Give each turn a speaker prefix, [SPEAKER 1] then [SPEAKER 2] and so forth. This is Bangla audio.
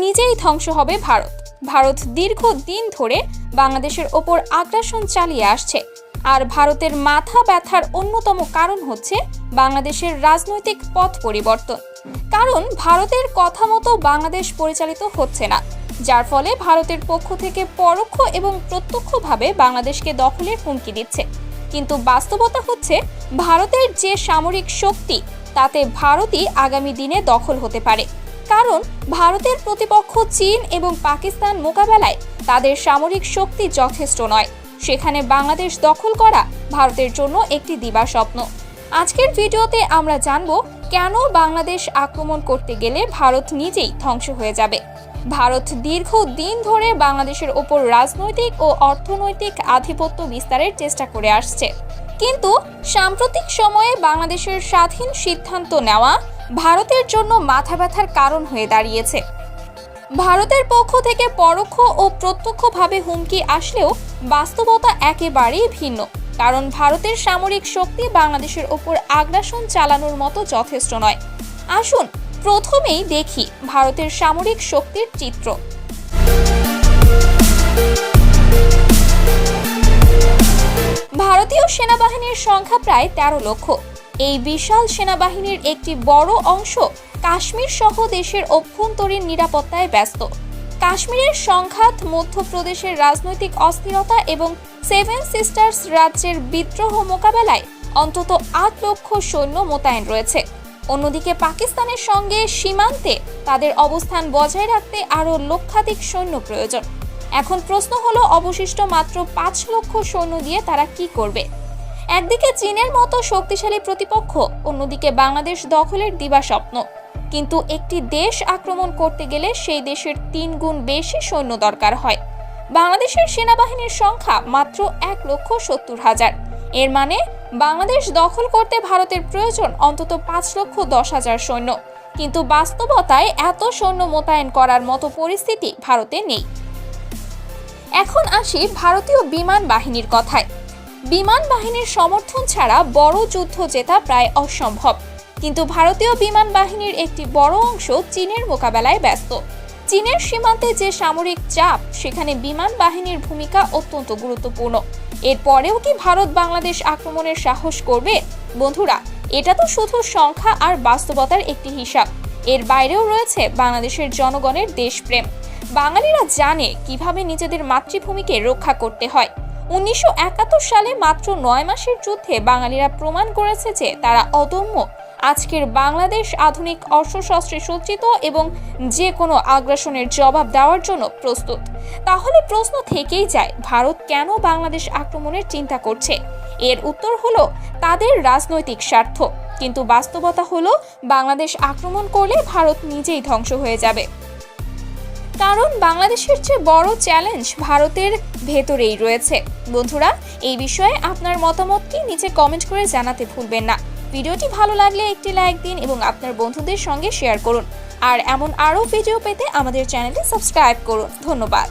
[SPEAKER 1] নিজেই ধ্বংস হবে ভারত। ভারত দীর্ঘ দিন ধরে বাংলাদেশের ওপর আগ্রাসন চালিয়ে আসছে। আর ভারতের মাথা ব্যথার অন্যতম কারণ হচ্ছে বাংলাদেশের রাজনৈতিক পথ পরিবর্তন। কারণ ভারতের কথা মতো বাংলাদেশ পরিচালিত হচ্ছে না। যার ফলে ভারতের পক্ষ থেকে পরোক্ষ এবং প্রত্যক্ষভাবে বাংলাদেশকে দখলের হুমকি দিচ্ছে। কিন্তু বাস্তবতা হচ্ছে, ভারতের যে সামরিক শক্তি, তাতে ভারতই আগামী দিনে দখল হতে পারে। কারণ ভারতের প্রতিপক্ষ চীন এবং পাকিস্তান মোকাবেলায় তাদের সামরিক শক্তি যথেষ্ট নয়। সেখানে বাংলাদেশ দখল করা ভারতের জন্য একটি দিবা স্বপ্ন। আজকের ভিডিওতে আমরা জানব কেন বাংলাদেশ আক্রমণ করতে গেলে ভারত নিজেই ধ্বংস হয়ে যাবে। ভারত দীর্ঘ দিন ধরে বাংলাদেশের ওপর রাজনৈতিক ও অর্থনৈতিক আধিপত্য বিস্তারের চেষ্টা করে আসছে। কিন্তু সাম্প্রতিক সময়ে বাংলাদেশের স্বাধীন সিদ্ধান্ত নেওয়া ভারতের জন্য মাথা ব্যথার কারণ হয়ে দাঁড়িয়েছে। ভারতের পক্ষ থেকে পরোক্ষ ও প্রত্যক্ষভাবে হুমকি আসলেও বাস্তবতা একেবারেই ভিন্ন, কারণ ভারতের সামরিক শক্তি বাংলাদেশের ওপর আগ্রাসন চালানোর মতো যথেষ্ট নয়। আসুন, প্রথমেই দেখি ভারতের সামরিক শক্তির চিত্র। ভারতীয় সেনাবাহিনীর সংখ্যা প্রায় তেরো লক্ষ। এই বিশাল সেনাবাহিনীর একটি বড় অংশ কাশ্মীর সহ দেশের অভ্যন্তরীণ নিরাপত্তায় ব্যস্ত। কাশ্মীরের সংঘাত মধ্যপ্রদেশের রাজনৈতিক অস্থিরতা এবং সেভেন সিস্টার্স রাজ্যের বিদ্রোহ মোকাবেলায় অন্তত আট লক্ষ সৈন্য মোতায়েন রয়েছে। অন্যদিকে পাকিস্তানের সঙ্গে সীমান্তে তাদের অবস্থান বজায় রাখতে আরও লক্ষাধিক সৈন্য প্রয়োজন। এখন প্রশ্ন হলো, অবশিষ্ট মাত্র পাঁচ লক্ষ সৈন্য দিয়ে তারা কি করবে? একদিকে চীনের মতো শক্তিশালী প্রতিপক্ষ, অন্যদিকে বাংলাদেশ দখলের দিবা স্বপ্ন। কিন্তু একটি দেশ আক্রমণ করতে গেলে সেই দেশের তিন গুণ বেশি সৈন্য দরকার হয়। বাংলাদেশের সেনাবাহিনীর সংখ্যা মাত্র এক লক্ষ সত্তর হাজার। এর মানে বাংলাদেশ দখল করতে ভারতের প্রয়োজন অন্তত পাঁচ লক্ষ দশ হাজার সৈন্য। কিন্তু বাস্তবতায় এত সৈন্য মোতায়েন করার মতো পরিস্থিতি ভারতে নেই। এখন আসি ভারতীয় বিমান বাহিনীর কথায়। বিমান বাহিনীর সমর্থন ছাড়া বড় যুদ্ধ জেতা প্রায় অসম্ভব। কিন্তু ভারতীয় বিমান বাহিনীর একটি বড় অংশ চীনের মোকাবেলায় ব্যস্ত। চীনের সীমান্তে যে সামরিক চাপ, সেখানে বিমান বাহিনীর ভূমিকা অত্যন্ত গুরুত্বপূর্ণ। এরপরেও কি ভারত বাংলাদেশ আক্রমণের সাহস করবে? বন্ধুরা, এটা তো শুধু সংখ্যা আর বাস্তবতার একটি হিসাব। এর বাইরেও রয়েছে বাংলাদেশের জনগণের দেশপ্রেম। বাঙালিরা জানে কীভাবে নিজেদের মাতৃভূমিকে রক্ষা করতে হয়। উনিশশো একাত্তর সালে মাত্র নয় মাসের যুদ্ধে বাঙালিরা প্রমাণ করেছে যে তারা অদম্য। আজকের বাংলাদেশ আধুনিক অস্ত্রশস্ত্রে সজ্জিত এবং যে কোনো আগ্রাসনের জবাব দেওয়ার জন্য প্রস্তুত। তাহলে প্রশ্ন থেকেই যায়, ভারত কেন বাংলাদেশ আক্রমণের চিন্তা করছে? এর উত্তর হলো, তাদের রাজনৈতিক স্বার্থ। কিন্তু বাস্তবতা হলো, বাংলাদেশ আক্রমণ করলে ভারত নিজেই ধ্বংস হয়ে যাবে। কারণ বাংলাদেশের চেয়ে বড় চ্যালেঞ্জ ভারতের ভেতরেই রয়েছে। বন্ধুরা, এই বিষয়ে আপনার মতামত কি নিচে কমেন্ট করে জানাতে ভুলবেন না। ভিডিওটি ভালো লাগলে একটি লাইক দিন এবং আপনার বন্ধুদের সঙ্গে শেয়ার করুন। আর এমন আরও ভিডিও পেতে আমাদের চ্যানেলটি সাবস্ক্রাইব করুন। ধন্যবাদ।